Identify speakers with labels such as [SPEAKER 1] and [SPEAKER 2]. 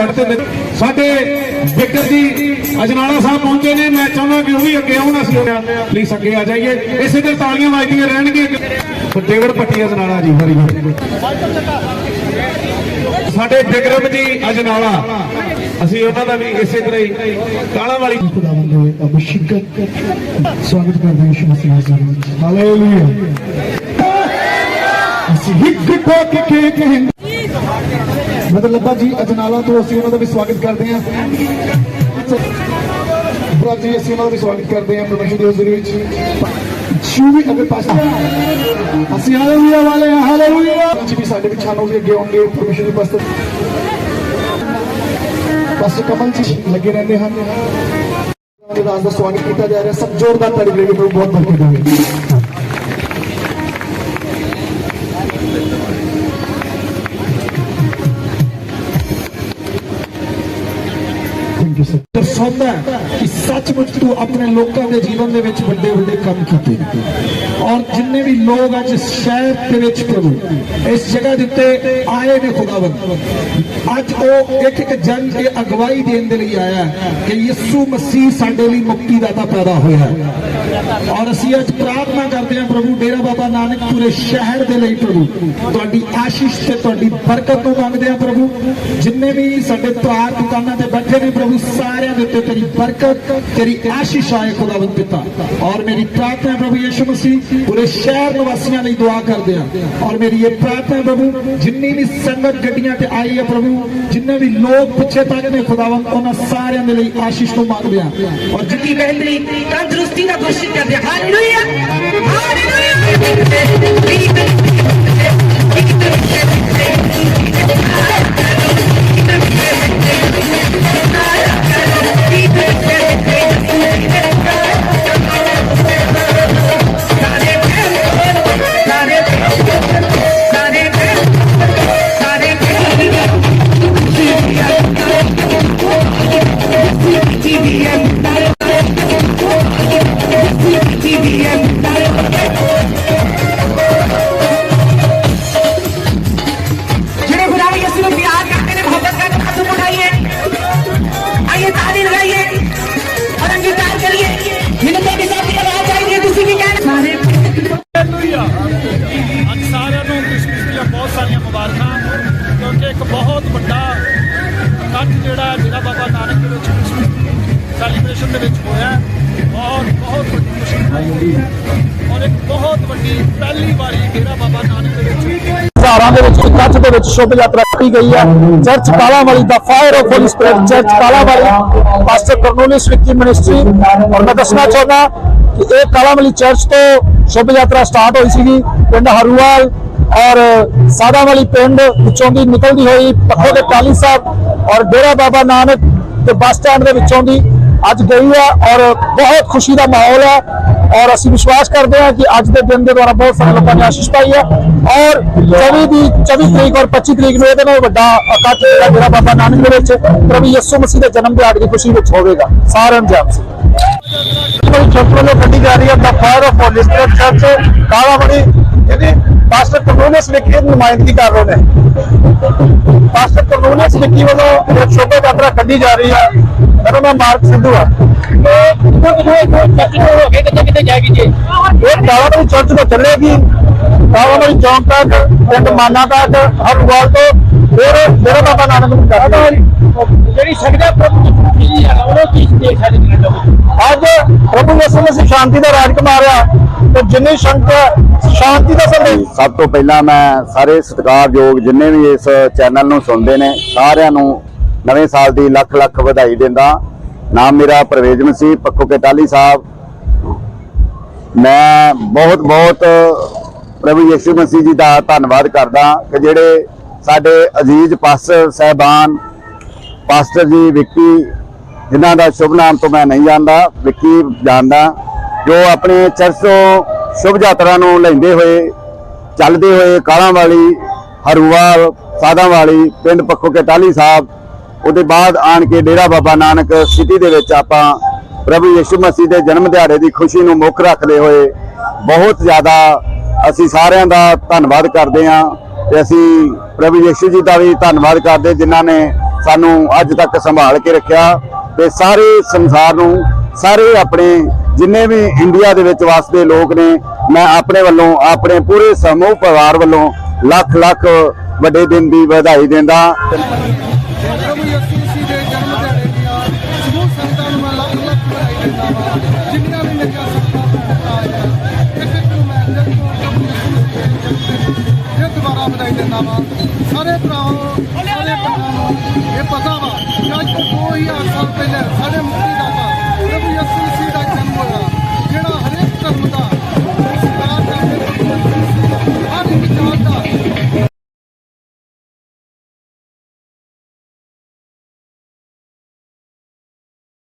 [SPEAKER 1] Side ਤੇ ਨੇ। ਸਾਡੇ ਵਿਕਰ ਜੀ ਅਜਨਾਲਾ ਸਾਹਿਬ ਪਹੁੰਚੇ ਨੇ ਮੈਂ ਚਾਹੁੰਦਾ ਕਿ ਉਹ ਵੀ ਅੱਗੇ ਆਉਣ ਅਸੀਂ ਪਲੀਜ਼ ਅੱਗੇ ਆ ਜਾਈਏ ਇਸੇ ਤੇ ਤਾਲੀਆਂ ਵੱਜਦੀਆਂ ਰਹਿਣਗੀਆਂ ਡੇਵਿਡ ਪੱਟੀ ਅਜਨਾਲਾ ਜੀ ਵਰੀ ਸਾਡੇ ਵਿਕਰਮ ਜੀ ਅਜਨਾਲਾ ਅਸੀਂ ਉਹਨਾਂ ਦਾ ਵੀ ਇਸੇ ਤਰ੍ਹਾਂ ਹੀ ਕਾਲਾ ਵਾਲੀ
[SPEAKER 2] ਖੁਦਾਵੰਦ ਦੇ ਅਭਿਸ਼ੇਕਤ ਸਵਾਗਤ ਕਰਦੇ ਹਾਂ ਯਿਸੂ ਮਸੀਹ ਦਾ ਵਿੱਚ ਹਾਲੇਲੂਇਆ ਅਸੀਂ ਹਿੱਕ ਠੋਕ ਕੇ ਕਹਿੰਦੇ ਮਤਲਬ ਲੱਭਾ ਜੀ ਅਜਨਾਲਾ ਤੋਂ ਅਸੀਂ ਉਹਨਾਂ ਦਾ ਵੀ ਸਵਾਗਤ ਕਰਦੇ ਹਾਂ ਬਰਾ ਜੀ ਅਸੀਂ ਉਹਨਾਂ ਦਾ ਵੀ ਸਵਾਗਤ ਕਰਦੇ ਹਾਂ ਪਰਮੇਸ਼ਰ ਦੀ ਹਜ਼ੂਰੀ ਵਿੱਚ ਸ਼ੂ ਵੀ ਅਗਰ ਪਾਸ ਅਸੀਂ ਹਾਲੇਲੂਇਆ ਵਾਲੇ ਹਾਂ ਹਾਲੇਲੂਇਆ ਜੀ ਵੀ ਸਾਡੇ ਵਿੱਚ ਸਾਨੂੰ ਵੀ ਅੱਗੇ ਆਉਣਗੇ ਪਰਮੇਸ਼ਰ ਦੀ ਬਸਤ ਪਾਸਟਰ ਕਮਲ ਜੀ ਲੱਗੇ ਰਹਿੰਦੇ ਹਨ ਉਹਨਾਂ ਦੇ ਦਾਸ ਦਾ ਸਵਾਗਤ ਕੀਤਾ ਜਾ ਰਿਹਾ ਸਭ ਜ਼ੋਰਦਾਰ ਤਾੜੀ ਦੇ ਕੇ ਪ੍ਰਭੂ ਬਹੁਤ ਬਰਕਤ ਯੂ ਸਰ ਦਰਸਾਉਂਦਾ ਹੈ ਕਿ ਸੱਚਮੁੱਚ ਤੂੰ ਆਪਣੇ ਲੋਕਾਂ ਦੇ ਜੀਵਨ ਦੇ ਵਿੱਚ ਵੱਡੇ ਵੱਡੇ ਕੰਮ ਕੀਤੇ। ਔਰ ਜਿੰਨੇ ਵੀ ਲੋਕ ਅੱਜ ਇਸ ਸ਼ਹਿਰ ਦੇ ਵਿੱਚ ਪ੍ਰਭੂ, ਇਸ ਜਗ੍ਹਾ ਦੇ ਉੱਤੇ ਆਏ ਨੇ ਖੁਦਾਵੰਦ। ਅੱਜ ਉਹ ਇੱਕ ਇੱਕ ਜਨ ਦੀ ਅਗਵਾਈ ਦੇਣ ਦੇ ਲਈ ਆਇਆ ਹੈ ਕਿ ਯਿਸੂ ਮਸੀਹ ਸਾਡੇ ਲਈ ਮੁਕਤੀਦਾਤਾ ਪੈਦਾ ਹੋਇਆ ਹੈ। ਔਰ ਅਸੀਂ ਅੱਜ ਪ੍ਰਾਰਥਨਾ ਕਰਦੇ ਹਾਂ ਪ੍ਰਭੂ, ਡੇਰਾ ਬਾਬਾ ਨਾਨਕ ਪੂਰੇ ਸ਼ਹਿਰ ਦੇ ਲਈ ਪ੍ਰਭੂ, ਤੁਹਾਡੀ ਆਸ਼ੀਸ਼ ਤੇ ਤੁਹਾਡੀ ਬਰਕਤ ਨੂੰ ਮੰਗਦੇ ਹਾਂ ਪ੍ਰਭੂ। ਜਿੰਨੇ ਵੀ ਸਾਡੇ ਭਰਾ ਦੁਕਾਨਾਂ ਤੇ ਬੈਠੇ ਨੇ ਪ੍ਰਭੂ, ਸਾਰਿਆਂ ਦੇ ਉੱਤੇ ਤੇਰੀ ਬਰਕਤ ਤੇਰੀ ਆਸ਼ੀਸ਼ ਆਏ ਖੁਦਾਵੰਦ ਪਿਤਾ ਔਰ ਮੇਰੀ ਪ੍ਰਾਰਥਨਾ ਹੈ ਪ੍ਰਭੂ ਯਿਸੂ ਮਸੀਹ ਪੂਰੇ ਸ਼ਹਿਰ ਨਿਵਾਸੀਆਂ ਲਈ ਦੁਆ ਕਰਦੇ ਹਾਂ ਔਰ ਮੇਰੀ ਇਹ ਪ੍ਰਾਰਥਨਾ ਹੈ ਪ੍ਰਭੂ ਜਿੰਨੀ ਵੀ ਸੰਗਤ ਗੱਡੀਆਂ ਤੇ ਆਈ ਹੈ ਪ੍ਰਭੂ ਜਿੰਨੇ ਵੀ ਲੋਕ ਪਿੱਛੇ ਤੱਕ ਨੇ ਖੁਦਾਵੰਦ ਉਹਨਾਂ ਸਾਰਿਆਂ ਦੇ ਲਈ ਆਸ਼ੀਸ਼ ਨੂੰ ਮੰਗਦੇ ਹਾਂ ਔਰ
[SPEAKER 3] की बेहतरी तंदुरुस्ती का घोषित कर दिया
[SPEAKER 4] ਔਰ ਇੱਕ ਬਹੁਤ ਵੱਡੀ ਪਹਿਲੀ ਵਾਰੀ ਡੇਰਾ ਬਾਬਾ ਨਾਨਕ ਦੇ ਵਿੱਚ
[SPEAKER 5] ਹਜ਼ਾਰਾਂ ਦੇ ਵਿੱਚ ਇਕੱਠ ਦੇ ਵਿੱਚ ਸ਼ੁਭ ਯਾਤਰਾ ਕੀਤੀ ਗਈ ਹੈ। Church Kalawali the Fire of Holy Spirit Church Kalawali. Pastor Cornelius Vicky ministry ਔਰ ਮੈਂ ਦੱਸਣਾ ਚਾਹੁੰਦਾ ਕਿ ਇਹ ਕਾਲਾਵਾਲੀ ਚਰਚ ਤੋਂ ਸ਼ੁਭ ਯਾਤਰਾ ਸਟਾਰਟ ਹੋਈ ਸੀਗੀ, ਪਿੰਡ ਹਰੂਵਾਲ। ਔਰ ਸਾਦਾਵਾਲੀ ਪਿੰਡ ਵਿੱਚੋਂ ਦੀ ਨਿਕਲਦੀ ਹੋਈ ਪੱਖੋ ਦੇ ਟਾਲੀ ਸਾਹਿਬ ਔਰ ਡੇਰਾ ਬਾਬਾ ਨਾਨਕ ਦੇ ਬੱਸ ਸਟੈਂਡ ਦੇ ਵਿੱਚੋਂ ਦੀ ਅੱਜ ਗਈ ਹੈ ਔਰ ਬਹੁਤ ਖੁਸ਼ੀ ਦਾ ਮਾਹੌਲ ਹੈ ਔਰ ਅਸੀਂ ਵਿਸ਼ਵਾਸ ਕਰਦੇ ਹਾਂ ਕਿ ਅੱਜ ਦੇ ਦਿਨ ਦੇ ਦੁਆਰਾ ਬਹੁਤ ਸਾਰੇ ਲੋਕਾਂ ਨੇ ਆਸ਼ੀਸ਼ ਪਾਈ ਹੈ ਔਰ 24 ਦੀ 24 ਤਰੀਕ ਔਰ 25 ਤਰੀਕ ਨੂੰ ਇਹਦੇ ਨਾਲ ਵੱਡਾ ਇਕੱਠ ਜਿਹੜਾ ਬਾਬਾ ਨਾਨਕ ਦੇ ਵਿੱਚ ਪ੍ਰਭੂ ਯਿਸੂ ਮਸੀਹ ਦੇ ਜਨਮ ਦਿਹਾੜੇ ਦੀ ਖੁਸ਼ੀ ਵਿੱਚ ਹੋਵੇਗਾ। ਸਾਰਿਆਂ ਨੂੰ ਜਪ ਸੀ ਵੱਲੋਂ ਕੱਢੀ ਜਾ ਰਹੀ ਹੈ ਦਾ Fire of Holy Spirit Church Kalawali ਇਹਦੀ ਪਾਸਟਰ ਕਰਨੋਲਿਸ ਵਿਖੇ ਦੀ ਨੁਮਾਇੰਦਗੀ ਕਰ ਰਹੇ ਨੇ। ਪਾਸਟਰ ਕਰਨੋਲਿਸ ਵਿਖੀ ਵੱਲੋਂ ਇਹ ਸ਼ੋਭਾ ਯਾਤਰਾ ਕੱਢੀ ਜਾ ਰਹੀ ਹੈ। ਮੇਰਾ ਨਾਮ ਮਾਰਕ ਸਿੱਧੂ ਹੈ ਇਹ ਕਾਲਾਵੜੀ ਚਰਚ ਤੋਂ ਚੱਲੇਗੀ। ਕਾਲਾਵੜੀ ਚੌਂਕ ਤੱਕ ਪਿੰਡ ਮਾਨਾ ਤੱਕ ਹਰਵਾਲ ਤੋਂ ਫਿਰ ਡੇਰਾ ਬਾਬਾ ਨਾਨਕ ਨੂੰ ਜਾਏਗੀ ਜਿਹੜੀ ਸਕਦਾ ਪ੍ਰਭੂ ਕੀ ਹੈ ਉਹ ਕੀ ਦੇਖ ਸਕਦੇ ਅੱਜ ਪ੍ਰਭੂ ਯਿਸੂ ਮਸੀਹ ਸ਼ਾਂਤੀ ਦਾ ਰਾਜਕੁਮਾਰ ਆ ਤੇ ਜਿੰਨੀ ਸੰਗਤ ਸ਼ਾਂਤੀ ਦਾ ਸੰਦੇਸ਼
[SPEAKER 6] ਸਭ ਤੋਂ ਪਹਿਲਾਂ ਮੈਂ ਸਾਰੇ ਸਤਿਕਾਰਯੋਗ ਜਿੰਨੇ ਵੀ ਇਸ ਚੈਨਲ ਨੂੰ ਸੁਣਦੇ ਨੇ ਸਾਰਿਆਂ ਨੂੰ ਨਵੇਂ ਸਾਲ ਦੀ ਲੱਖ ਲੱਖ ਵਧਾਈ ਦਿੰਦਾ। ਨਾਮ ਮੇਰਾ ਪ੍ਰਵੇਜ ਮਸੀਹ ਪੱਖੋ ਕੇ ਟਾਲੀ ਸਾਹਿਬ। ਮੈਂ ਬਹੁਤ ਬਹੁਤ ਪ੍ਰਭੂ ਯਿਸੂ ਮਸੀਹ ਜੀ ਦਾ ਧੰਨਵਾਦ ਕਰਦਾ ਕਿ ਜਿਹੜੇ ਸਾਡੇ ਅਜ਼ੀਜ਼ ਪਾਸਟਰ ਸਹਿਬਾਨ, ਪਾਸਟਰ ਜੀ ਵਿੱਕੀ, ਜਿਨ੍ਹਾਂ ਦਾ ਸ਼ੁਭ ਨਾਮ ਤੋਂ ਮੈਂ ਨਹੀਂ ਜਾਣਦਾ, ਵਿੱਕੀ ਜਾਣਦਾ, ਜੋ ਆਪਣੇ ਚਰਚ ਤੋਂ ਸ਼ੁਭ ਯਾਤਰਾ ਨੂੰ ਲੈਂਦੇ ਹੋਏ, ਚੱਲਦੇ ਹੋਏ ਕਾਲਾਂ ਵਾਲੀ ਹਰੂਵਾਲ ਸਾਦਾ ਵਾਲੀ ਪਿੰਡ ਪੱਖੋ ਕੇ ਟਾਲੀ ਸਾਹਿਬ, ਉਹਦੇ ਬਾਅਦ ਆਣ ਕੇ ਡੇਰਾ ਬਾਬਾ ਨਾਨਕ ਸਿਟੀ ਦੇ ਵਿੱਚ ਆਪਾਂ ਪ੍ਰਭੂ ਯਿਸੂ ਮਸੀਹ ਦੇ ਜਨਮ ਦਿਹਾੜੇ ਦੀ ਖੁਸ਼ੀ ਨੂੰ ਮੁੱਖ ਰੱਖਦੇ ਹੋਏ ਬਹੁਤ ਜ਼ਿਆਦਾ ਅਸੀਂ ਸਾਰਿਆਂ ਦਾ ਧੰਨਵਾਦ ਕਰਦੇ ਹਾਂ ਤੇ ਅਸੀਂ ਪ੍ਰਭੂ ਯਿਸੂ ਜੀ ਦਾ ਵੀ ਧੰਨਵਾਦ ਕਰਦੇ ਜਿਨ੍ਹਾਂ ਨੇ ਸਾਨੂੰ ਅੱਜ ਤੱਕ ਸੰਭਾਲ ਕੇ ਰੱਖਿਆ ਤੇ ਸਾਰੇ ਸੰਸਾਰ ਨੂੰ, ਸਾਰੇ ਆਪਣੇ ਜਿੰਨੇ ਵੀ ਇੰਡੀਆ ਦੇ ਵਿੱਚ ਵਸਦੇ ਲੋਕ ਨੇ, ਮੈਂ ਆਪਣੇ ਵੱਲੋਂ, ਆਪਣੇ ਪੂਰੇ ਸਮੂਹ ਪਰਿਵਾਰ ਵੱਲੋਂ ਲੱਖ ਲੱਖ ਵੱਡੇ ਦਿਨ ਦੀ ਵਧਾਈ ਦਿੰਦਾ।
[SPEAKER 2] ਪਹਿਲਾਂ ਸਾਡੇ ਮੁਕਤੀ ਦਾਤਾ ਰਬੀ ਅਸਲ ਸੀ ਦਾ ਜਨਮ ਹੋਇਆ ਜਿਹੜਾ ਹਰੇਕ ਧਰਮ ਦਾ